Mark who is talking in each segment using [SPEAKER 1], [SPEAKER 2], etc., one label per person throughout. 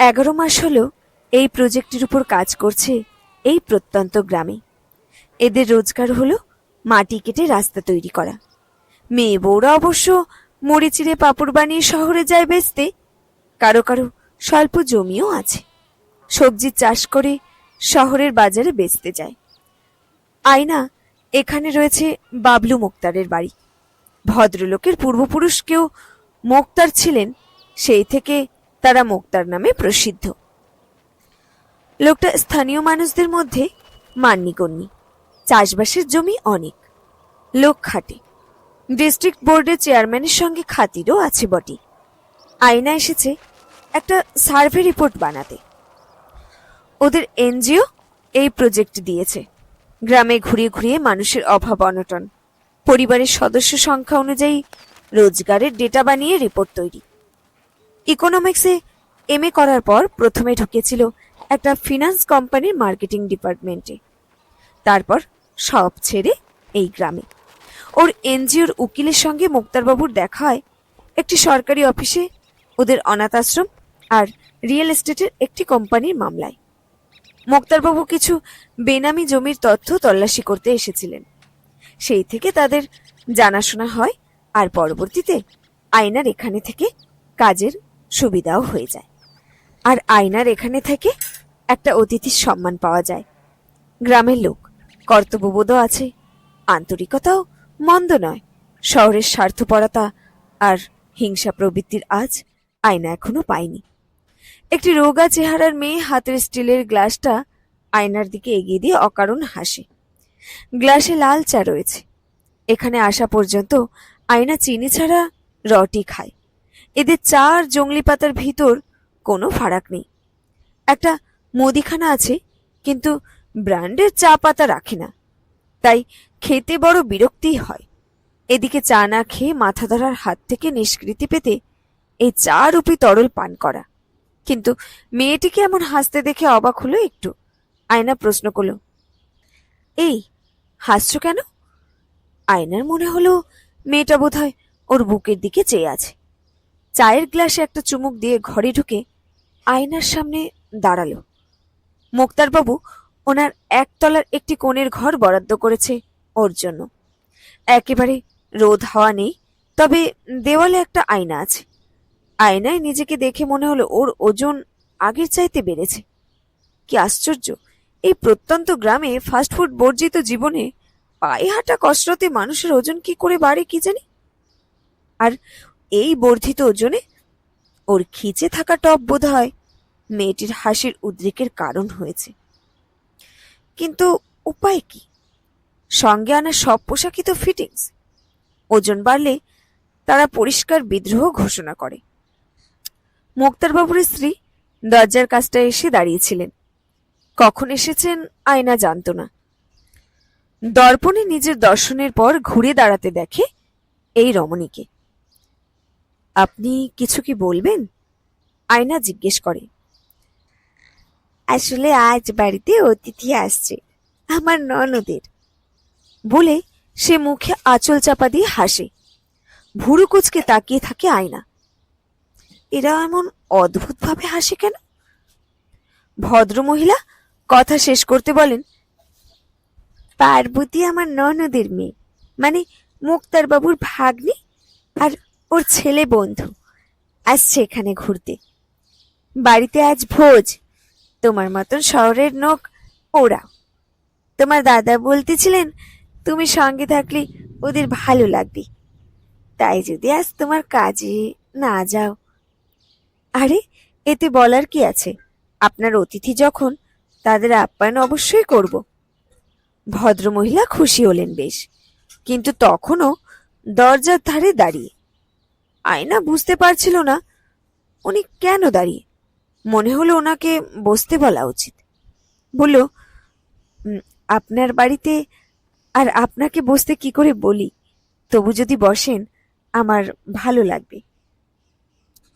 [SPEAKER 1] এগারো মাস হলো এই প্রজেক্টের উপর কাজ করছে এই প্রত্যন্ত গ্রামে। এদের রোজগার হলো মাটি কেটে রাস্তা তৈরি করা। মেয়ে বউরা অবশ্য মুড়ি চিড়ে পাপড় বানিয়ে শহরে যায় বেচতে। কারও কারও স্বল্প জমিও আছে। সবজি চাষ করে শহরের বাজারে বেচতে যায়। আয়না, এখানে রয়েছে বাবলু মোক্তারের বাড়ি। ভদ্রলোকের পূর্বপুরুষ কেউ মোক্তার ছিলেন, সেই থেকে তারা মোক্তার নামে প্রসিদ্ধ। লোকটা স্থানীয় মানুষদের মধ্যে মান্যিগণ্যী। চাষবাসের জমি অনেক। লোক খাটে। ডিস্ট্রিক্ট বোর্ডের চেয়ারম্যানের সঙ্গে খাতিরও আছে বটে। আয়না এসেছে একটা সার্ভে রিপোর্ট বানাতে। ওদের এনজিও এই প্রজেক্ট দিয়েছে। গ্রামে ঘুরিয়ে ঘুরিয়ে মানুষের অভাব অনটন। পরিবারের সদস্য সংখ্যা অনুযায়ী রোজগারের ডেটা বানিয়ে রিপোর্ট তৈরি। ইকোনমিক্সে এম করার পর প্রথমে ঢুকেছিল একটা ফিনান্স কোম্পানির মার্কেটিং ডিপার্টমেন্টে তারপর সব ছেড়ে এই গ্রামে। ওর এনজিওর উকিলের সঙ্গে মুক্তারবাবুর দেখা হয় একটি সরকারি অফিসে, ওদের অনাথ আশ্রম আর রিয়েল এস্টেটের একটি কোম্পানির মামলায়। মোক্তারবাবু কিছু বেনামি জমির তথ্য তল্লাশি করতে এসেছিলেন। সেই থেকে তাদের জানাশোনা হয় আর পরবর্তীতে আয়নার এখানে থেকে কাজের সুবিধাও হয়ে যায়। আর আয়নার এখানে থেকে একটা অতিথির সম্মান পাওয়া যায়। গ্রামের লোক কর্তব্যবোধও আছে, আন্তরিকতাও মন্দ নয়। শহরের স্বার্থপরতা আর হিংসা প্রবৃত্তির আজ আয়না এখনও পায়নি। একটি রোগা চেহারার মেয়ে হাতের স্টিলের গ্লাসটা আয়নার দিকে এগিয়ে দিয়ে অকারণ হাসে। গ্লাসে লাল চা রয়েছে। এখানে আসা পর্যন্ত আয়না চিনি ছাড়া রটি খায়। এদের চা আর জংলি পাতার ভিতর কোনো ফারাক নেই। একটা মুদিখানা আছে, কিন্তু ব্র্যান্ডের চা পাতা রাখে না। তাই খেতে বড় বিরক্তি হয়। এদিকে চা না খেয়ে মাথা ধরার হাত থেকে নিষ্কৃতি পেতে এই চা রূপী তরল পান করা। কিন্তু মেয়েটিকে এমন হাসতে দেখে অবাক হলো একটু। আয়না প্রশ্ন করল, এই, হাসছো কেন? আয়নার মনে হলো মেয়েটা বোধহয় ওর বুকের দিকে চেয়ে আছে। চায়ের গ্লাসে একটা চুমুক দিয়ে ঘরে ঢুকে আয়নার সামনে দাঁড়াল। মোক্তারবাবু ওনার একতলার একটি কোণের ঘর বরাদ্দ করেছে ওর জন্য। একেবারে রোদ হাওয়া নেই, তবে দেওয়ালে একটা আয়না আছে। আয়নায় নিজেকে দেখে মনে হলো ওর ওজন আগের চাইতে বেড়েছে। কি আশ্চর্য, এই প্রত্যন্ত গ্রামে ফাস্টফুড বর্জিত জীবনে পায়ে হাঁটা কসরতে মানুষের ওজন কি করে বাড়ে কি জানি? আর এই বর্ধিত ওজনে ওর খিচে থাকা টপ বোধ হয় মেয়েটির হাসির উদ্রেকের কারণ হয়েছে। কিন্তু উপায় কি? সঙ্গে আনা সব পোশাকই তো ফিটিংস। ওজন বাড়লে তারা পরিষ্কার বিদ্রোহ ঘোষণা করে। মোক্তারবাবুর স্ত্রী দরজার কাছটা এসে দাঁড়িয়েছিলেন। কখন এসেছেন আয়না জানত না। দর্পণে নিজের দর্শনের পর ঘুরে দাঁড়াতে দেখে এই রমণীকে। আপনি কিছু কি বলবেন? আয়না জিজ্ঞেস করে। আসলে আজ বাড়িতে অতিথি আসছে, আমার ননদের। বলে সে মুখে আঁচল চাপা দিয়ে হাসে। ভুরু কুচকে তাকিয়ে থাকে আয়না। এরা এমন অদ্ভুতভাবে হাসে কেন? ভদ্রমহিলা কথা শেষ করতে বলেন, পার্বতী আমার ননদের মেয়ে মানে মুক্তার বাবুর ভাগ্নি আর ওর ছেলে বন্ধু। আসছে এখানে ঘুরতে। বাড়িতে আজ ভোজ। তোমার মতন শহরের নোক ওরা। তোমার দাদা বলতেছিলেন, তুমি সঙ্গে থাকলে ওদের ভালো লাগবে। তাই যদি আজ তোমার কাজে না যাও। আরে, এতে বলার কি আছে? আপনার অতিথি যখন, তাদের আপ্যায়ন অবশ্যই করব। ভদ্রমহিলা খুশি হলেন বেশ। কিন্তু তখনও দরজার ধারে দাঁড়িয়ে আয়না বুঝতে পারছিল না। উনি কেন দাঁড়িয়ে? মনে হলো ওনাকে বসতে বলা উচিত। বলল আপনার বাড়িতে আর আপনাকে বসতে কি করে বলি? তবু যদি বসেন, আমার ভালো লাগবে।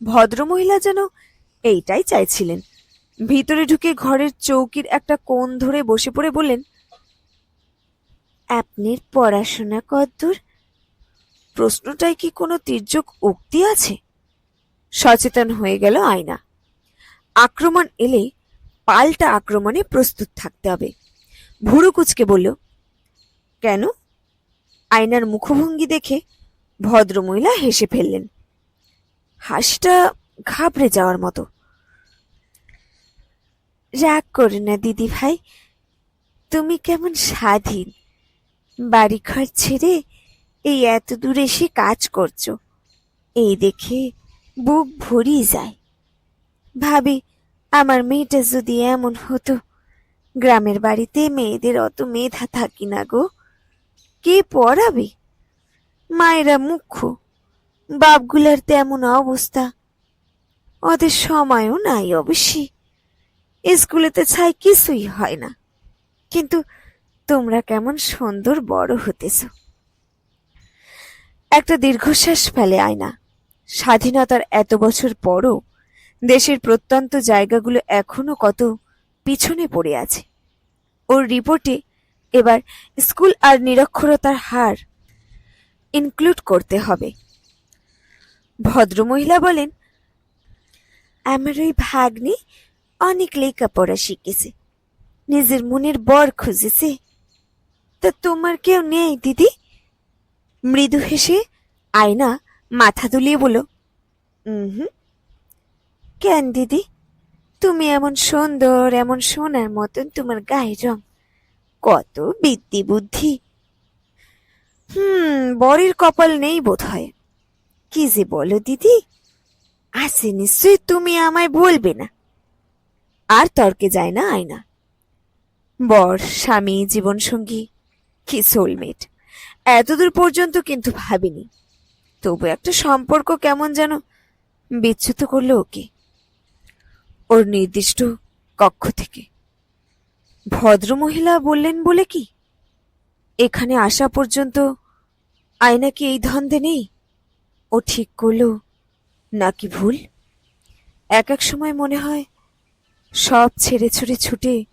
[SPEAKER 1] ভদ্রমহিলা যেন এইটাই চাইছিলেন। ভিতরে ঢুকে ঘরের চৌকির একটা কোণ ধরে বসে পড়ে বললেন, আপনার পড়াশোনা কদ্দূর প্রশ্নটায় কি কোনো তির্যক উক্তি আছে? সচেতন হয়ে গেল আয়না। আক্রমণ এলে পাল্টা আক্রমণে প্রস্তুত থাকতে হবে। ভুরু কুচকে বলল, কেন? আয়নার মুখভঙ্গি দেখে ভদ্রমহিলা হেসে ফেললেন, হাসিটা ঘাবড়ে যাওয়ার মতো। রাগ করো না দিদি ভাই তুমি কেমন স্বাধীন। বাড়ি ঘর ছেড়ে এই এত দূর এসে কাজ করছ। এই দেখে বুক ভরিয়ে যায়। ভাবি, আমার মেয়েটা যদি এমন হতো, গ্রামের বাড়িতে মেয়েদের অত মেধা থাকি না গো। কে পড়াবে? মায়েরা মুখ্য বাপগুলার তেমন অবস্থা। ওদের সময়ও নাই অবশ্যই স্কুলেতে ছাই কিছুই হয় না। কিন্তু তোমরা কেমন সুন্দর বড় হতেছ। একটা দীর্ঘশ্বাস ফেলে আয়না। স্বাধীনতার এত বছর পরও দেশের প্রত্যন্ত জায়গাগুলো এখনও কত পিছনে পড়ে আছে। ওর রিপোর্টে এবার স্কুল আর নিরক্ষরতার হার ইনক্লুড করতে হবে। ভদ্রমহিলা বলেন, আমার ওই ভাগ্নি অনেক লেখাপড়া শিখেছে। নিজের মনের বর খুঁজেছে। তা তোমার কেউ নেই, দিদি? মৃদু হেসে আয়না মাথা দুলিয়ে বলল হুম কেন দিদি? তুমি এমন সুন্দর, এমন সোনার মতন তোমার গায়ের রং। কত বিদ্যি বুদ্ধি। হুম, বরের কপাল নেই বোধ হয় কি যে বলো দিদি? আছে নিশ্চয়ই, তুমি আমায় বলবে না। আর তর্কে যায় না আয়না। বর, স্বামী, জীবনসঙ্গী, কি সোলমেট এতদূর পর্যন্ত কিন্তু ভাবিনি। তবু একটা সম্পর্ক কেমন যেন বিচ্যুত করল ওকে। ওর নির্দিষ্ট কক্ষ থেকে। ভদ্রমহিলা বললেন, বলে কি? এখানে আসা পর্যন্ত আয়না কি এই ধন্দে নেই? ও ঠিক করল নাকি ভুল? এক এক সময় মনে হয় সব ছেড়ে ছুড়ে ছুটে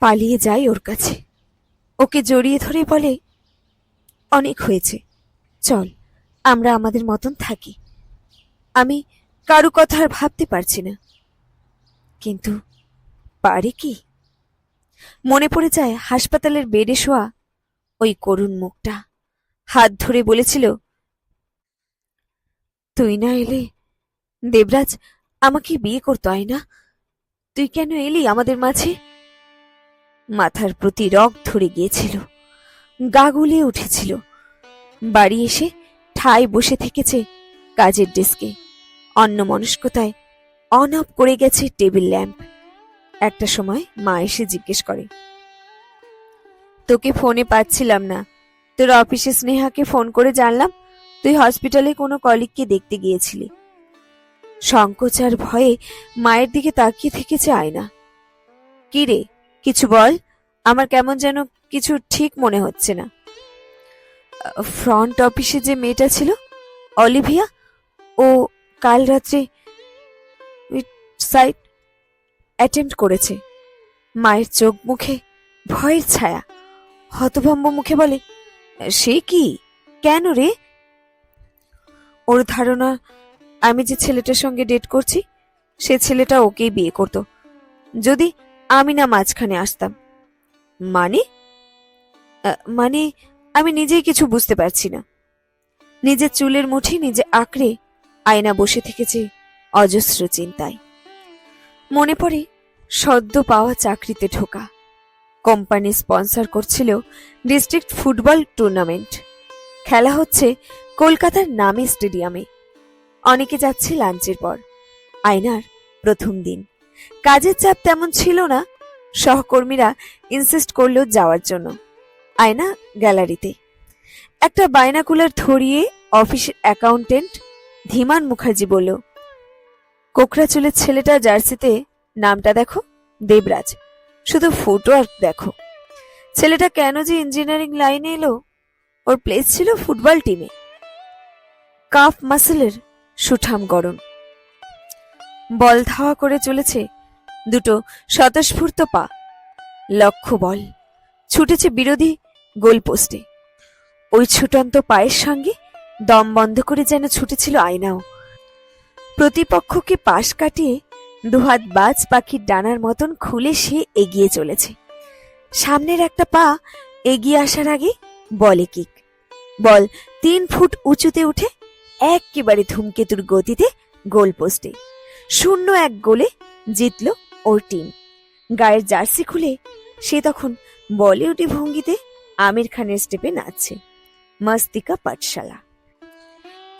[SPEAKER 1] পালিয়ে যায় ওর কাছে। ওকে জড়িয়ে ধরে বলে, অনেক হয়েছে। চল, আমরা আমাদের মতন থাকি। আমি কারও কথা আর ভাবতে পারছি না। কিন্তু পারে কি? মনে পড়ে যায় হাসপাতালের বেডে শোয়া ওই করুণ মুখটা। হাত ধরে বলেছিল, তুই না এলে দেবরাজ আমাকে বিয়ে করতো না তুই কেন এলি আমাদের মাঝে? মাথার প্রতি রগ ধরে গিয়েছিল। গা উঠেছিল। বাড়ি এসে ঠায় বসে থেকেছে কাজের ডেস্কে। অন্য মনস্কতায় অন অফ করে গেছে টেবিল ল্যাম্প। একটা সময় মা এসে জিজ্ঞেস করে, তোকে ফোনে পাচ্ছিলাম না। তোর অফিসে স্নেহাকে ফোন করে জানলাম তুই হসপিটালে কোনো কলিগকে দেখতে গিয়েছিলি। সংকোচ আর ভয়ে মায়ের দিকে তাকিয়ে থেকেছে আয়না। কি রে কিছু বল, আমার কেমন যেন কিছু ঠিক মনে হচ্ছে না। ফ্রন্ট অফিসে যে মেয়েটা ছিল, অলিভিয়া, ও কাল রাত্রে সাইট অ্যাটেম্প করেছে। মায়ের চোখ মুখে ভয়ের ছায়া। হতভম্ব মুখে বলে, সে কি? কেন রে? ওর ধারণা, আমি যে ছেলেটার সঙ্গে ডেট করছি, সে ছেলেটা ওকেই বিয়ে করত। যদি আমি না মাঝখানে আসতাম। মানে? মানে আমি নিজেই কিছু বুঝতে পারছি না। নিজের চুলের মুঠি, নিজে আঁকড়ে আয়না বসে থেকেছে অজস্র চিন্তায়। মনে পড়ে সদ্য পাওয়া চাকরিতে ঢোকা। কোম্পানি স্পন্সর করছিল ডিস্ট্রিক্ট ফুটবল টুর্নামেন্ট। খেলা হচ্ছে কলকাতার নামে স্টেডিয়ামে। অনেকে যাচ্ছে লাঞ্চের পর। আয়নার প্রথম দিন। কাজের চাপ তেমন ছিল না। সহকর্মীরা ইনসিস্ট করল যাওয়ার জন্য। আয়না গ্যালারিতে একটা বাইনাকুলার ধরিয়ে অফিসের অ্যাকাউন্টেন্ট ধীমান মুখার্জি বলল কোকড়া চুলের ছেলেটা জার্সিতে, নামটা দেখো, দেবরাজ। শুধু ফুটওয়ার্ক দেখো। ছেলেটা কেন যে ইঞ্জিনিয়ারিং লাইনে এলো? ওর প্লেস ছিল ফুটবল টিমে কাফ মাসেলের সুঠাম গরম বল ধাওয়া করে চলেছে। দুটো স্বতঃস্ফূর্ত পা। লক্ষ্য বল। ছুটেছে বিরোধী গোলপোস্টে। ওই ছুটন্ত পায়ের সঙ্গে দম বন্ধ করে যেন ছুটেছিল আয়নাও। প্রতিপক্ষকে পাশ কাটিয়ে দুহাত বাজ পাখির ডানার মতন খুলে সে এগিয়ে চলেছে। সামনের একটা পা এগিয়ে আসার আগে বলে কিক। বল তিন ফুট উঁচুতে উঠে একেবারে ধূমকেতুর গতিতে গোল পোস্টে শূন্য এক গোলে জিতল ওর টিম গায়ের জার্সি খুলে সে তখন বলিউডি ভঙ্গিতে আমির খানের স্টেপে নাচছে। মস্তিকা পাঠশালা।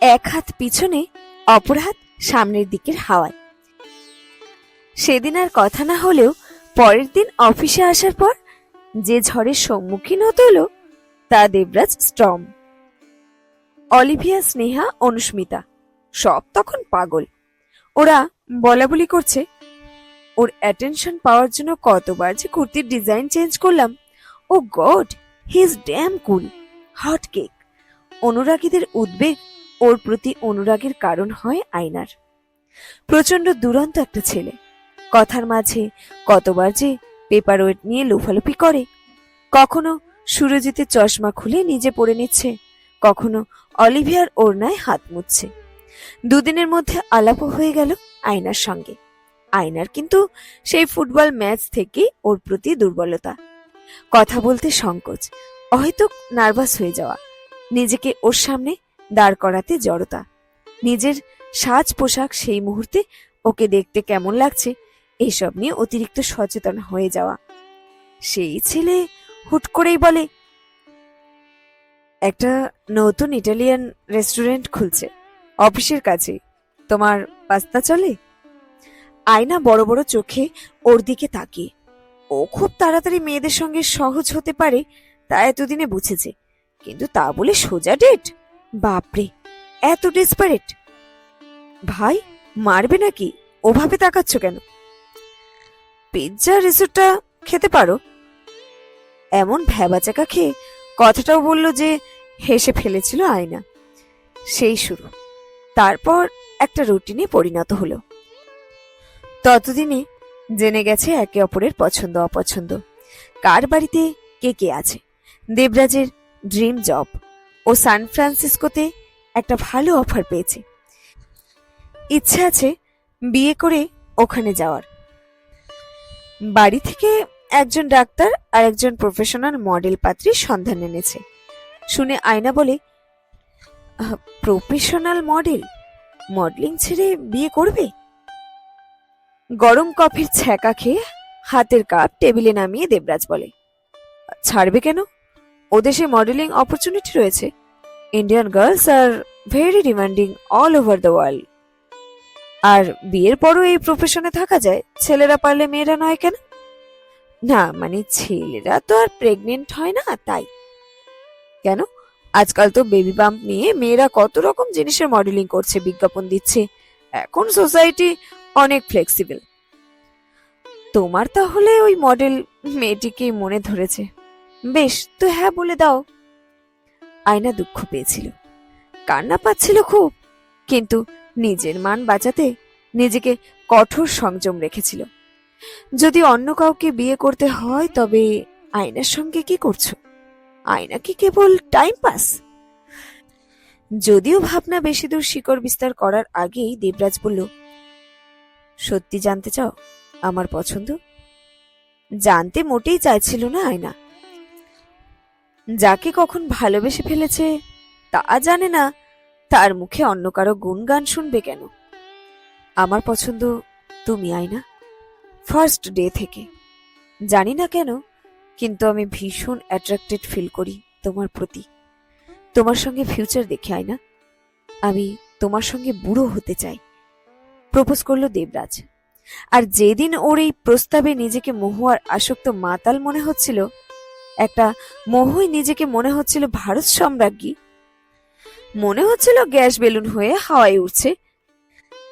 [SPEAKER 1] এক হাত পিছনে অপর হাত সামনের দিকের হাওয়ায়। সেদিন আর কথা না হলেও পরের দিন অফিসে আসার পর যে ঝড়ের সম্মুখীন হতে হলো তা দেবরাজ স্ট্রম। অলিভিয়া, স্নেহা, অনুস্মিতা সব তখন পাগল। ওরা বলা বলি করছে, ওর অ্যাটেনশন পাওয়ার জন্য কতবার যে কুর্তির ডিজাইন চেঞ্জ করলাম। ও God he is damn cool hot cake অনুরাগীদের উদ্বেগ ওর প্রতি অনুরাগের কারণ হয় আয়নার। প্রচণ্ড দুরন্ত একটা ছেলে। কথার মাঝে কতবার যে পেপার ওয়েট নিয়ে লোফালোপি করে। কখনো সুরজিতের চশমা খুলে নিজে পড়ে নিচ্ছে, কখনো অলিভিয়ার ওড়নায় হাত মুছছে দুদিনের মধ্যে আলাপও হয়ে গেল আয়নার সঙ্গে। আয়নার কিন্তু সেই ফুটবল ম্যাচ থেকে ওর প্রতি দুর্বলতা। কথা বলতে সংকোচ হয়তো নার্ভাস হয়ে যাওয়া, নিজেকে ওর সামনে দাঁড় করাতে জড়তা। নিজের সাজ পোশাক সেই মুহূর্তে ওকে দেখতে কেমন লাগছে এইসব নিয়ে অতিরিক্ত সচেতন হয়ে যাওয়া। সেই ছেলে হুট করেই বলে, একটা নতুন ইটালিয়ান রেস্টুরেন্ট খুলছে। অফিসের কাছে তোমার পাস্তা চলে? আয়না বড় বড় চোখে ওর দিকে তাকিয়ে। ও খুব তাড়াতাড়ি মেয়েদের সঙ্গে সহজ হতে পারে, তা এতদিনে বুঝেছে। কিন্তু তা বলে সোজা ডেট? বাপরে, এত ডেসপারেট ভাই, মারবে নাকি? ওভাবে তাকাচ্ছ কেন? পিৎজা রিসোর্টটা খেতে পারো। এমন ভ্যাবাচাকা খেয়ে কথাটাও বলল যে হেসে ফেলেছিল আয়না। সেই শুরু। তারপর একটা রুটিনে পরিণত হলো। ততদিনে জেনে গেছে একে অপরের পছন্দ, অপছন্দ। কার বাড়িতে কে কে আছে? দেবরাজের ড্রিম জব ও সান ফ্রান্সিসকোতে একটা ভালো অফার পেয়েছে। ইচ্ছা আছে বিয়ে করে ওখানে যাওয়ার। বাড়ি থেকে একজন ডাক্তার আর একজন প্রফেশনাল মডেল পাত্রীর সন্ধান এনেছে। শুনে আয়না বলে প্রফেশনাল মডেল? মডেলিং ছেড়ে বিয়ে করবে? গরম কফির ছ্যাঁকা খেয়ে হাতের কাপ টেবিলে নামিয়ে দেবরাজ বলে, ছাড়বে কেন? ও দেশে মডেলিং অপরচুনিটি রয়েছে। Indian girls are very demanding all over the world. আর বিয়ের পরও এই প্রফেশনে থাকা যায়? ছেলেরা পারলে মেয়েরা নয় কেন? না মানে ছেলেরা তো আর প্রেগনেন্ট হয় না, তাই। কেন? আজকাল তো বেবি বাম্প নিয়ে মেয়েরা কত রকম জিনিসের মডেলিং করছে, বিজ্ঞাপন দিচ্ছে। এখন সোসাইটি অনেক ফ্লেক্সিবল তোমার তাহলে ওই মডেল মেয়েটিকেই মনে ধরেছে। বেশ, তো হ্যাঁ বলে দাও। আয়না দুঃখ পেয়েছিল। কান্না পাচ্ছিল খুব, কিন্তু নিজের মান বাঁচাতে নিজেকে কঠোর সংযম রেখেছিল। যদি অন্য কাউকে বিয়ে করতে হয়, তবে আয়নার সঙ্গে কি করছ? আয়না কি কেবল টাইম পাস যদিও ভাবনা বেশি দূর শিকড় বিস্তার করার আগেই দেবরাজ বলল, সত্যি জানতে চাও আমার পছন্দ? জানতে মোটেই চাইছিল না, আয়না। যাকে কখন ভালোবেসে ফেলেছে তা জানে না, তার মুখে অন্য কারও গুণগান শুনবে কেন? আমার পছন্দ তুমি, আয়না ফার্স্ট ডে থেকে। জানি না কেন কিন্তু আমি ভীষণ অ্যাট্রাক্টেড ফিল করি তোমার প্রতি। তোমার সঙ্গে ফিউচার দেখে আয় না আমি তোমার সঙ্গে বুড়ো হতে চাই। প্রপোজ করল দেবরাজ। আর যেদিন ওর এই প্রস্তাবে নিজেকে মহুয়ার আসক্ত মাতাল মনে হচ্ছিল, একটা মোহই নিজেকে মনে হচ্ছিল ভারত সম্রাজ্ঞী, মনে হচ্ছিল গ্যাস বেলুন হয়ে হাওয়ায় উঠছে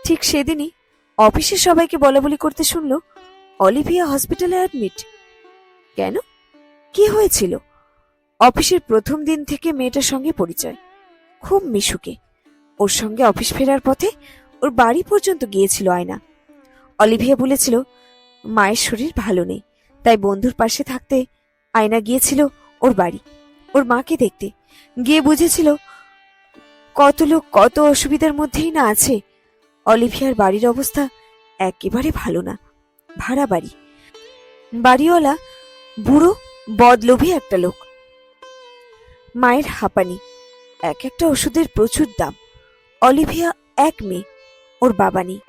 [SPEAKER 1] ঠিক সেদিনই অফিসে সবাইকে বলা বলি করতে শুনলো অলিভিয়া হসপিটালে অ্যাডমিট কেন? কি হয়েছিল? অফিসের প্রথম দিন থেকে মেয়েটার সঙ্গে পরিচয়। খুব মিশুকে। ওর সঙ্গে অফিস ফেরার পথে ওর বাড়ি পর্যন্ত গিয়েছিল আয়না। অলিভিয়া বলেছিল, মায়ের শরীর ভালো নেই, তাই বন্ধুর পাশে থাকতে আয়না গিয়েছিল ওর বাড়ি। ওর মাকে দেখতে। গিয়ে বুঝেছিল, কত লোক কত অসুবিধার মধ্যেই না আছে। অলিভিয়ার বাড়ির অবস্থা একেবারে ভালো না। ভাড়া বাড়ি। বাড়িওয়ালা বুড়ো বদলোভী একটা লোক। মায়ের হাঁপানি, এক একটা ওষুধের প্রচুর দাম। অলিভিয়া এক মেয়ে, ওর বাবা নেই।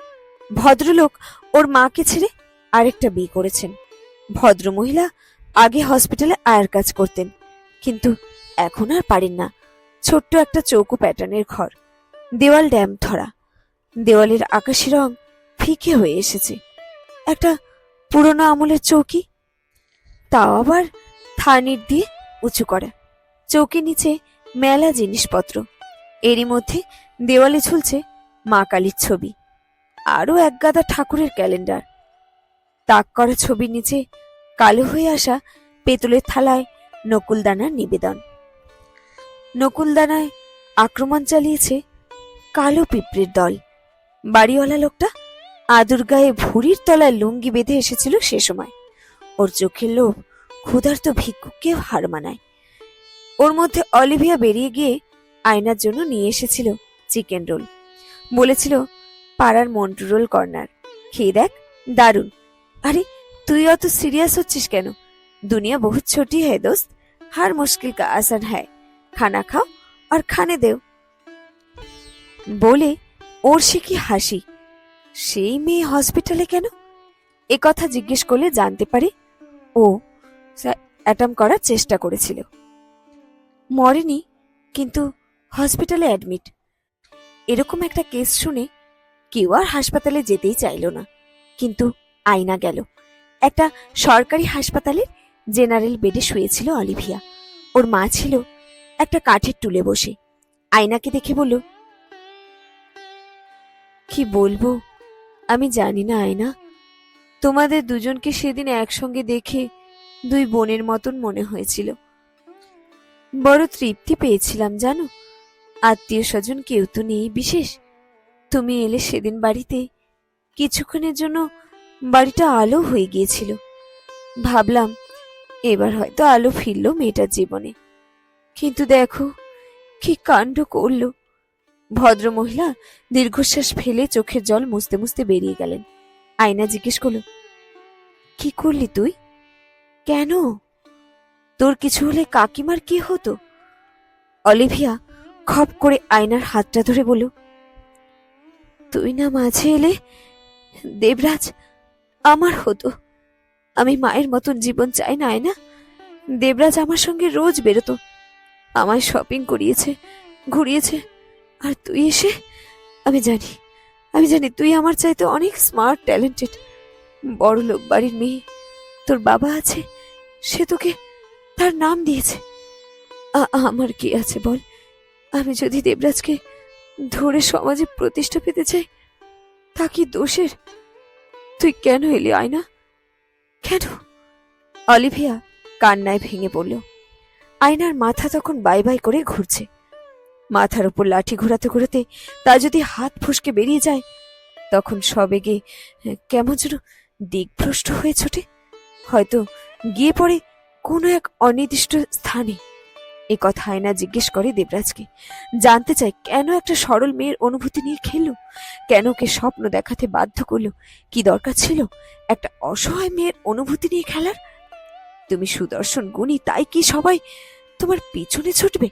[SPEAKER 1] ভদ্রলোক ওর মাকে ছেড়ে আরেকটা বিয়ে করেছেন। ভদ্রমহিলা আগে হসপিটালে আয়ার কাজ করতেন, কিন্তু এখন আর পারেন না। ছোট্ট একটা চৌকো প্যাটার্নের ঘর, দেওয়াল ড্যাম ধরা। দেওয়ালের আকাশি রং ফিকে হয়ে এসেছে। একটা পুরনো আমলের চৌকি, তাও আবার থানির দিয়ে উঁচু করা। চৌকির নিচে মেলা জিনিসপত্র। এরই মধ্যে দেওয়ালে ঝুলছে মা কালীর ছবি। আরও এক গাদা ঠাকুরের ক্যালেন্ডার। তাক করা ছবির নিচে কালো হয়ে আসা পেতলের থালায় নকুলদানার নিবেদন। নকুলদানায় আক্রমণ চালিয়েছে কালো পিঁপড়ের দল। বাড়িওয়ালা লোকটা আদুর গায়ে ভুড়ির তলায় লুঙ্গি বেঁধে এসেছিল সে সময়। ওর চোখের লোভ ক্ষুধার্ত ভিক্ষুককেও হার মানায়। ওর মধ্যে অলিভিয়া বেরিয়ে গিয়ে আয়নার জন্য নিয়ে এসেছিল চিকেন রোল। বলেছিল, পাড়ার মন্টু রোল কর্নার। খেয়ে দেখ, দারুণ। আরে, তুই অত সিরিয়াস হচ্ছিস কেন? দুনিয়া বহুত ছোটি হ্যায় দোস্ত। হার মুশকিল কা আসান হ্যায়। খানা খাও আর খানে দেও। বলে ওর সে কি হাসি? সেই মেয়ে হসপিটালে কেন? এ কথা জিজ্ঞেস করলে জানতে পারে, ও অ্যাটাম করার চেষ্টা করেছিল। মরেনি, কিন্তু হসপিটালে অ্যাডমিট। এরকম একটা কেস শুনে কেউ আর হাসপাতালে যেতেই চাইল না, কিন্তু আয়না গেল। একটা সরকারি হাসপাতালের জেনারেল বেডে শুয়েছিল অলিভিয়া। ওর মা ছিল একটা কাঠের টুলে বসে। আয়নাকে দেখে বলল, কি বলব? আমি জানি না আয়না। তোমাদের দুজনকে সেদিন একসঙ্গে দেখে দুই বোনের মতন মনে হয়েছিল। বড় তৃপ্তি পেয়েছিলাম, জানো? আত্মীয় স্বজন কেউ তো নেই বিশেষ। তুমি এলে সেদিন বাড়িতে। কিছুক্ষণের জন্য বাড়িটা আলো হয়ে গিয়েছিল। ভাবলাম, এবার হয়তো আলো ফিরল মেয়েটার জীবনে। কিন্তু দেখো, কি কাণ্ড করল। ভদ্র মহিলা দীর্ঘশ্বাস ফেলে চোখের জল মুছতে মুছতে বেরিয়ে গেলেন। আয়না জিজ্ঞেস করল, কি করলি তুই? কেন? তোর কিছু হলে কাকিমার কি হতো? অলিভিয়া খপ করে আয়নার হাতটা ধরে বলল, তুই না মাঝে এলে দেবরাজ আমার হতো। আমি মায়ের মতন জীবন চাই না, আয়না। দেবরাজ আমার সঙ্গে রোজ বেরোতো। আমায় শপিং করিয়েছে, ঘুরিয়েছে। আর তুই এসে, আমি জানি আমি জানি তুই আমার চাইতে অনেক স্মার্ট ট্যালেন্টেড বড় লোক বাড়ির মেয়ে। তোর বাবা আছে? সে তোকে তার নাম দিয়েছে। আমার কি আছে বল? আমি যদি দেবরাজকে ধরে সমাজে প্রতিষ্ঠা পেতে চাই, তা কি দোষের? তুই কেন এলি, আয়না? কেন? অলিভিয়া কান্নায় ভেঙে পড়ল। আয়নার মাথা তখন বাই বাই করে ঘুরছে। মাথার উপর লাঠি ঘোরাতে ঘোরাতে তা যদি হাত ফসকে বেরিয়ে যায়, তখন সবেগে কেমন যেন দিকভ্রষ্ট হয়ে ছোটে। হয়তো গিয়ে পড়ে কোনো এক অনির্দিষ্ট স্থানে। এ কথা আয়না জিজ্ঞেস করে দেবরাজকে। জানতে চায় কেন একটা সরল মেয়ের অনুভূতি নিয়ে খেললো? কেন ওকে স্বপ্ন দেখাতে বাধ্য করল? কি দরকার ছিল একটা অসহায় মেয়ের অনুভূতি নিয়ে খেলার? তুমি সুদর্শন গুণী, তাই কি সবাই তোমার পিছনে ছুটবে?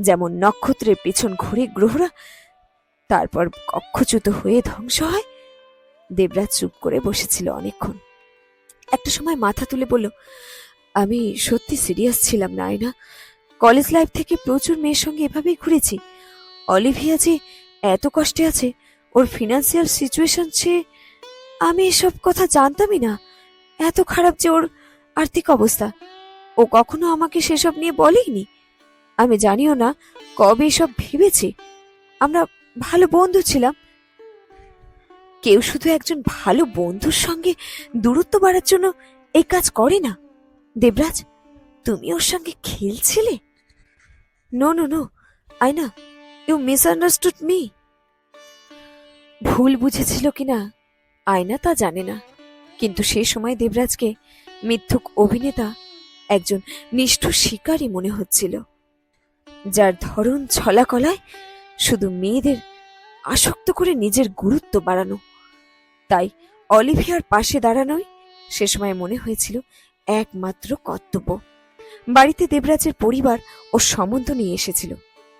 [SPEAKER 1] যেমন নক্ষত্রের পিছন ঘুরে গ্রহরা, তারপর কক্ষচ্যুত হয়ে ধ্বংস হয়? দেবরাজ চুপ করে বসেছিল অনেকক্ষণ। একটা সময় মাথা তুলে বলল, আমি সত্যি সিরিয়াস ছিলাম না, আয়না। কলেজ লাইফ থেকে প্রচুর মেয়ের সঙ্গে এভাবেই ঘুরেছি। অলিভিয়া যে এত কষ্টে আছে, ওর ফিনান্সিয়াল সিচুয়েশন সে আমি এসব কথা জানতামই না। এত খারাপ যে ওর আর্থিক অবস্থা। ও কখনো আমাকে সেসব নিয়ে বলেইনি। আমি জানিও না কবে এসব ভেবেছি। আমরা ভালো বন্ধু ছিলাম কেউ শুধু একজন ভালো বন্ধুর সঙ্গে দূরত্ব বাড়ার জন্য এই কাজ করে না। দেবরাজ, তুমি ওর সঙ্গে খেলছিলে? No no no I know you misunderstood me ভুল বুঝেছিল কিনা আয়না তা জানে না। কিন্তু সে সময় দেবরাজকে মিথ্যুক অভিনেতা একজন নিষ্ঠুর শিকারী মনে হচ্ছিল, যার ধরন ছলাকলায় শুধু মেয়েদের আসক্ত করে নিজের গুরুত্ব বাড়ানো। তাই অলিভিয়ার পাশে দাঁড়ানোই সে সময় মনে হয়েছিল একমাত্র কর্তব্য। বাড়িতে দেবরাজের পরিবার ও সম্বন্ধ নিয়ে এসেছিল।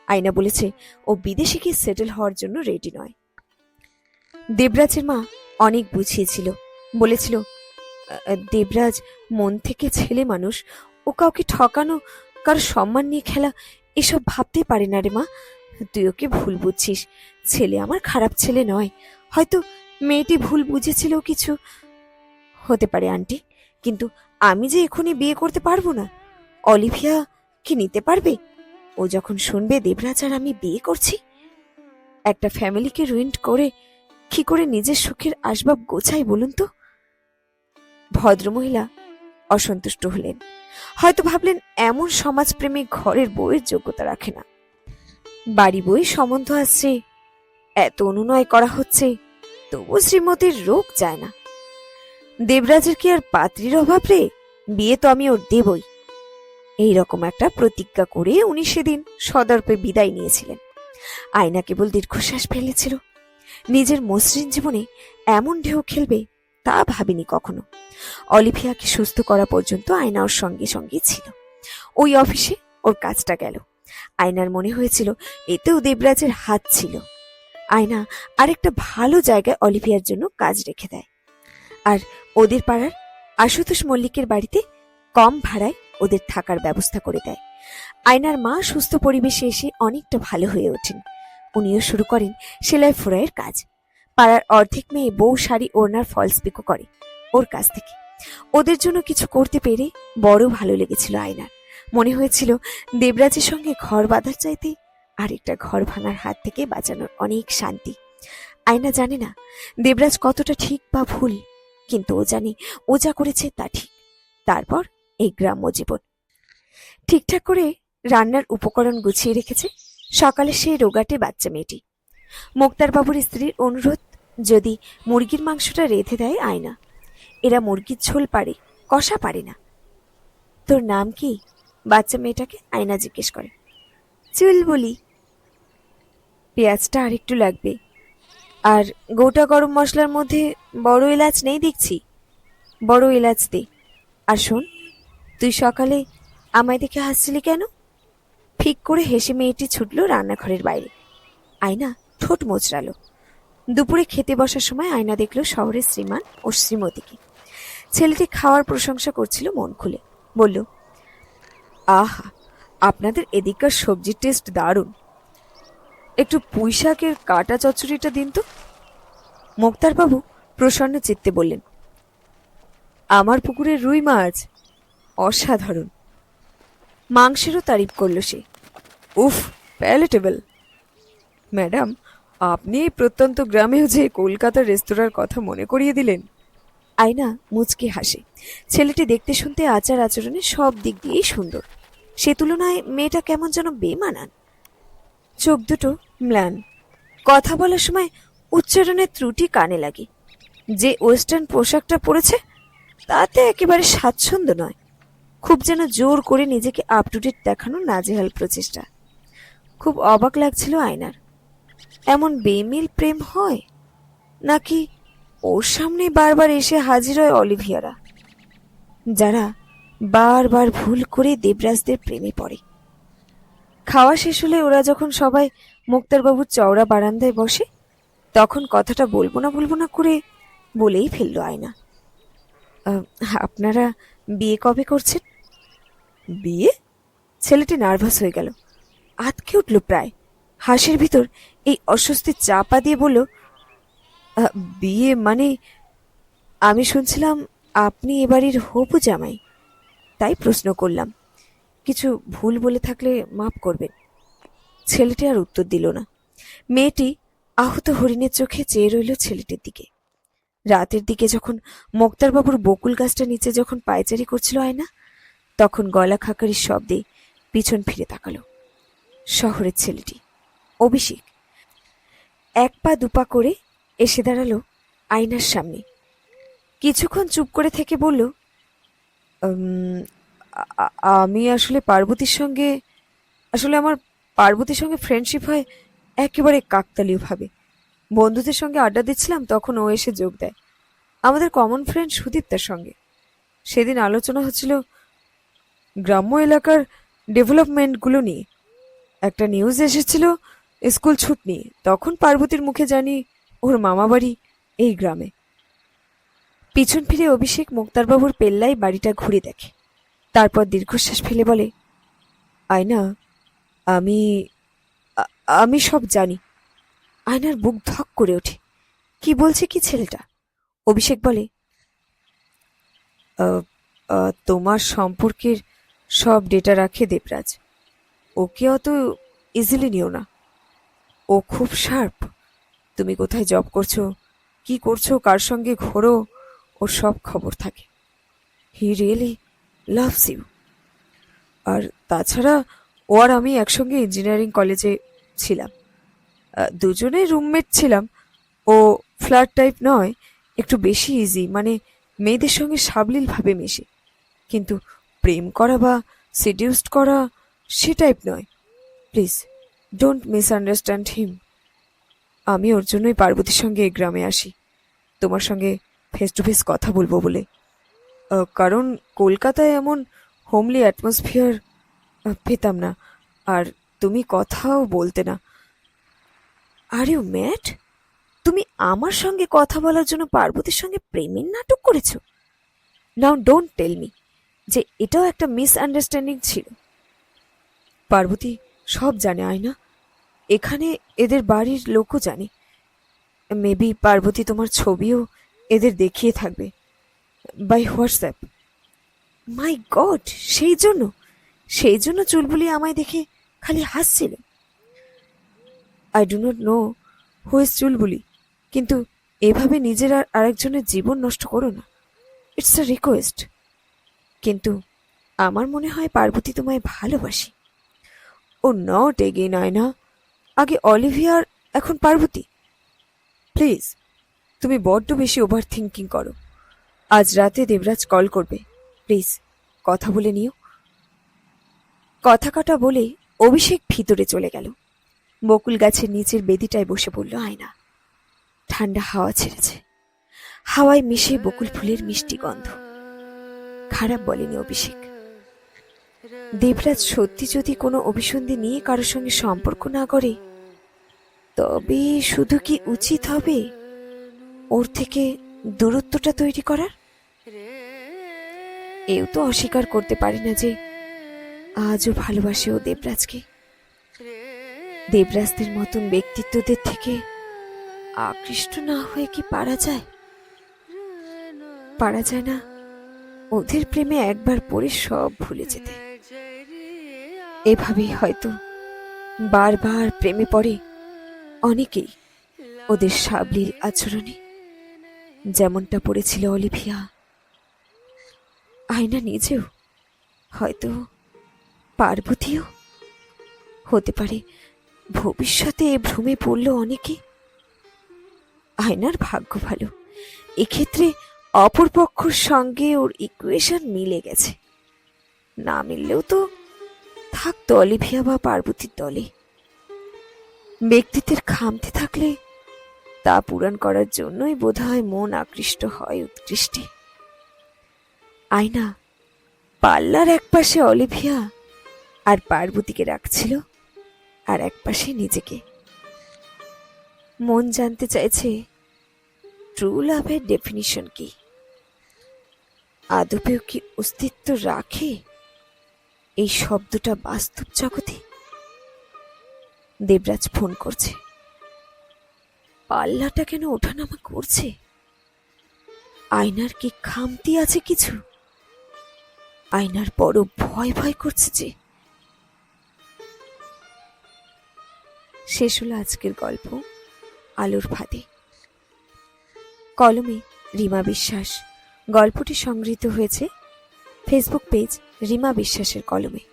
[SPEAKER 1] আয়না বলেছে, ও বিদেশে গিয়ে সেটেল হওয়ার জন্য রেডি নয়। দেবরাজের মা অনেক বুঝিয়েছিল। বলেছিল দেবরাজ মন থেকে ছেলে মানুষ, ও কাউকে ঠকানো, কারও সম্মান নিয়ে খেলা, এসব ভাবতেই পারে না রে মা। তুই ওকে ভুল বুঝছিস। ছেলে আমার খারাপ ছেলে নয়। হয়তো মেয়েটি ভুল বুঝেছিল কিছু হতে পারে, আন্টি। কিন্তু আমি যে এখনই বিয়ে করতে পারব না, অলিভিয়া কি নিতে পারবে? ও যখন শুনবে দেবরাজ আর আমি বিয়ে করছি, একটা ফ্যামিলিকে রুইন্ট করে কি করে নিজের সুখের আসবাব গোছাই বলুন তো? ভদ্রমহিলা অসন্তুষ্ট হলেন। হয়তো ভাবলেন এমন সমাজপ্রেমী ঘরের বউয়ের যোগ্যতা রাখে না। বাড়ি বই সম্বন্ধ আসছে এত অনুনয় করা হচ্ছে। তবু শ্রীমতীর রোগ যায় না। দেবরাজের কি আর পাত্রীর অভাব রে? বিয়ে তো আমি ওর দেবই। এই রকম একটা প্রতিজ্ঞা করে উনি সেদিন সদর্পে বিদায় নিয়েছিলেন। আয়না কেবল দীর্ঘশ্বাস ফেলেছিল। নিজের মসৃণ জীবনে এমন ঢেউ খেলবে তা ভাবিনি কখনো। অলিভিয়াকে সুস্থ করা পর্যন্ত আয়না ওর সঙ্গে সঙ্গে ছিল। ওই অফিসে ওর কাজটা গেল। আয়নার মনে হয়েছিল, এতেও দেবরাজের হাত ছিল। আয়না আরেকটা ভালো জায়গায় অলিভিয়ার জন্য কাজ রেখে দেয়। আর ওদের পাড়ার আশুতোষ মল্লিকের বাড়িতে কম ভাড়ায় ওদের থাকার ব্যবস্থা করে দেয়। আয়নার মা সুস্থ পরিবেশে এসে অনেকটা ভালো হয়ে ওঠেন। উনিও শুরু করেন সেলাই ফোড়াইয়ের কাজ। পাড়ার অর্ধেক মেয়ে বউ শাড়ি ওড়নার ফলস পিকো করে ওর কাছ থেকে। ওদের জন্য কিছু করতে পেরে বড় ভালো লেগেছিল আয়নার। মনে হয়েছিল দেবরাজের সঙ্গে ঘর বাঁধার চাইতে আরেকটা ঘর ভাঙার হাত থেকে বাঁচানোর অনেক শান্তি। আয়না জানে না, দেবরাজ কতটা ঠিক বা ভুল, কিন্তু ও জানে ও যা করেছে তা ঠিক। তারপর এই গ্রাম্য জীবন। ঠিকঠাক করে রান্নার উপকরণ গুছিয়ে রেখেছে সকালে সেই রোগাটে বাচ্চা মেয়েটি। মোক্তার বাবুর স্ত্রীর অনুরোধ, যদি মুরগির মাংসটা রেঁধে দেয় আয়না। এরা মুরগির ঝোল পারে, কষা পারে না। তোর নাম কি? বাচ্চা মেয়েটাকে আয়না জিজ্ঞেস করে। চুল বলি পেঁয়াজটা আরেকটু লাগবে। আর গোটা গরম মশলার মধ্যে বড় এলাচ নেই দেখছি। বড় এলাচ দে। আর শোন, তুই সকালে আমায় দেখে হাসছিলি কেন? ঠিক করে হেসে মেয়েটি ছুটল রান্নাঘরের বাইরে। আয়না ঠোঁট মোচড়ালো। দুপুরে খেতে বসার সময় আয়না দেখল শহরের শ্রীমান ও শ্রীমতীকে। ছেলেটি খাওয়ার প্রশংসা করছিল মন খুলে। বলল, আহা, আপনাদের এদিককার সবজির টেস্ট দারুণ। একটু পুঁই শাকের কাটা চচ্চড়িটা দিন তো। মোক্তারবাবু প্রসন্ন চিত্তে বললেন, আমার পুকুরের রুই মাছ অসাধারণ। মাংসেরও তারিফ করল সে। উফ প্যালেটেবল ম্যাডাম, আপনি এই প্রত্যন্ত গ্রামেও যে কলকাতার রেস্তোরাঁর কথা মনে করিয়ে দিলেন। আয়না মুচকে হাসে। ছেলেটি দেখতে শুনতে আচার আচরণে সব দিক দিয়েই সুন্দর। সে তুলনায় মেয়েটা কেমন যেন বেমানান। চোখ দুটো ম্লান, কথা বলার সময় উচ্চারণের ত্রুটি কানে লাগে। যে ওয়েস্টার্ন পোশাকটা পরেছে, তাতে একেবারে স্বাচ্ছন্দ্য নয়। খুব যেন জোর করে নিজেকে আপ টু ডেট দেখানো নাজেহাল প্রচেষ্টা। খুব অবাক লাগছিল আয়নার। এমন বেমিল প্রেম হয়, নাকি ওর সামনে বারবার এসে হাজির হয় অলিভিয়ারা, যারা বারবার ভুল করে দেবরাজদের প্রেমে পড়ে। খাওয়া শেষ হলে ওরা যখন সবাই মুক্তারবাবুর চওড়া বারান্দায় বসে। তখন কথাটা বলব না বলব না করে বলেই ফেলল আয়না। আপনারা বিয়ে কবে করছেন? বিয়ে? ছেলেটি নার্ভাস হয়ে গেল। আতকে উঠল প্রায়। হাসির ভিতর এই অস্বস্তি চাপা দিয়ে বলল বিয়ে মানে আমি শুনছিলাম আপনি এবাড়ির হবু জামাই। তাই প্রশ্ন করলাম। কিছু ভুল বলে থাকলে মাফ করবেন। ছেলেটি আর উত্তর দিল না। মেয়েটি আহত হরিণের চোখে চেয়ে রইল ছেলেটির দিকে। রাতের দিকে যখন মোক্তারবাবুর বকুল গাছটা নিচে যখন পায়চারি করছিল আয়না তখন গলা খাকারির শব্দে পিছন ফিরে তাকালো। শহরের ছেলেটি অভিষেক। এক পা দুপা করে এসে দাঁড়াল আয়নার সামনে। কিছুক্ষণ চুপ করে থেকে বলল "উম, আ- আ- আমি আসলে পার্বতীর সঙ্গে আসলে আমার পার্বতীর সঙ্গে ফ্রেন্ডশিপ হয়, একেবারে কাকতালীয় ভাবে। বন্ধুদের সঙ্গে আড্ডা দিচ্ছিলাম, তখন ও এসে যোগ দেয়। আমাদের কমন ফ্রেন্ড সুদীপ্তার সঙ্গে। সেদিন আলোচনা হচ্ছিল গ্রাম্য এলাকার ডেভেলপমেন্টগুলো নিয়ে। একটা নিউজ এসেছিল স্কুল ছুট নিয়ে। তখন পার্বতীর মুখে জানি ওর মামাবাড়ি এই গ্রামে। পিছন ফিরে অভিষেক মুক্তারবাবুর পেল্লাই বাড়িটা ঘুরে দেখে। তারপর দীর্ঘশ্বাস ফেলে বলে, আয়না আমি আমি সব জানি। আয়নার বুক ধক করে ওঠে। কি বলছে কি ছেলেটা? অভিষেক বলে "আহ, আহ, তোমার সম্পর্কের সব ডেটা রাখে দেবরাজ। ওকে অত ইজিলি নিও না। ও খুব শার্প তুমি কোথায় জব করছ? কি করছ? কার সঙ্গে ঘোরো? ওর সব খবর থাকে। হি রিয়েলি লাভস ইউ আর তাছাড়া ও আর আমি একসঙ্গে ইঞ্জিনিয়ারিং কলেজে ছিলাম। দুজনেই রুমমেট ছিলাম। ও ফ্ল্যাট টাইপ নয়, একটু বেশি ইজি মানে মেয়েদের সঙ্গে সাবলীলভাবে মেশে। কিন্তু প্রেম করা বা সিডিউসড করা, সে টাইপ নয়। প্লিজ ডোন্ট মিসআন্ডারস্ট্যান্ড হিম আমি ওর জন্যই পার্বতীর সঙ্গে এই গ্রামে আসি। তোমার সঙ্গে ফেস টু ফেস কথা বলব বলে। কারণ কলকাতায় এমন হোমলি অ্যাটমসফিয়ার পেতাম না। আর তুমি কথাও বলতে না। আর ইউ ম্যাট তুমি আমার সঙ্গে কথা বলার জন্য পার্বতীর সঙ্গে প্রেমের নাটক করেছ? নাও ডোন্ট টেল মি যে এটাও একটা মিসআন্ডারস্ট্যান্ডিং ছিল। পার্বতী সব জানে, আয়না। এখানে এদের বাড়ির লোকও জানে। মেবি পার্বতী তোমার ছবিও এদের দেখিয়ে থাকবে। বাই হোয়াটসঅ্যাপ মাই গড সেই জন্য? সেই জন্য চুলবুলি আমায় দেখে খালি হাসছিল। I do not know who is Chulbuli, কিন্তু এভাবে নিজের আর আরেকজনের জীবন নষ্ট করো না। ইটস আ রিকোয়েস্ট কিন্তু আমার মনে হয় পার্বতী তোমায় ভালোবাসি। ও নট এগেইন না আগে অলিভিয়ার এখন পার্বতী। প্লিজ তুমি বড্ড বেশি ওভার থিঙ্কিং করো। আজ রাতে দেবরাজ কল করবে। প্লিজ কথা বলে নিও। কথা কটা বলে অভিষেক ভিতরে চলে গেল। বকুল গাছের নিচের বেদিটায় বসে পড়ল আয়না। ঠান্ডা হাওয়া ছেড়েছে। হাওয়ায় মিশে বকুল ফুলের মিষ্টি গন্ধ। খারাপ বলেনি অভিষেক। দেবরাজ সত্যি যদি কোনো অভিসন্ধি নিয়ে কারোর সঙ্গে সম্পর্ক না করে, তবে শুধু কি উচিত হবে ওর থেকে দূরত্বটা তৈরি করার? এও তো অস্বীকার করতে পারে না যে আজও ভালোবাসে ও দেবরাজকে। দেবরাজদের মতন ব্যক্তিত্বদের থেকে আকৃষ্ট না হয়ে কি পারা যায়? পারা যায় না। ওদের প্রেমে একবার পড়ে সব ভুলে যেতে। এভাবেই হয়তো বারবার প্রেমে পড়ে অনেকেই ওদের সাবলীল আচরণে। যেমনটা পড়েছিল অলিভিয়া। আয়না নিজেও হয়তো পার্বতীও? হতে পারে ভবিষ্যতে এ ভ্রমে পড়ল অনেকে? আয়নার ভাগ্য ভালো। এক্ষেত্রে অপর পক্ষর সঙ্গে ওর ইকুয়েশন মিলে গেছে। না মিললেও তো থাকতো অলিভিয়া বা পার্বতীর দলে। ব্যক্তিত্বের খামতে থাকলে তা পূরণ করার জন্যই বোধহয় মন আকৃষ্ট হয় উৎকৃষ্টে। আয়না, পাল্লার একপাশে অলিভিয়া আর পার্বতীকে রাখছিল আর একপাশে নিজেকে। মন জানতে চাইছে ট্রু লাভের ডেফিনিশন কি? আদপেও কি অস্তিত্ব রাখে এই শব্দটা বাস্তব জগতে? দেবরাজ ফোন করছে, পাল্লাটা কেন ওঠানামা করছে? আয়নার কি খামতি আছে কিছু? আয়নার বড় ভয় ভয় করছে যে শেষ হলো আজকের গল্প, আলোর ফাঁদে। কলমে রিমা বিশ্বাস। গল্পটি সংগৃহীত হয়েছে ফেসবুক পেজ রিমা বিশ্বাসের কলমে।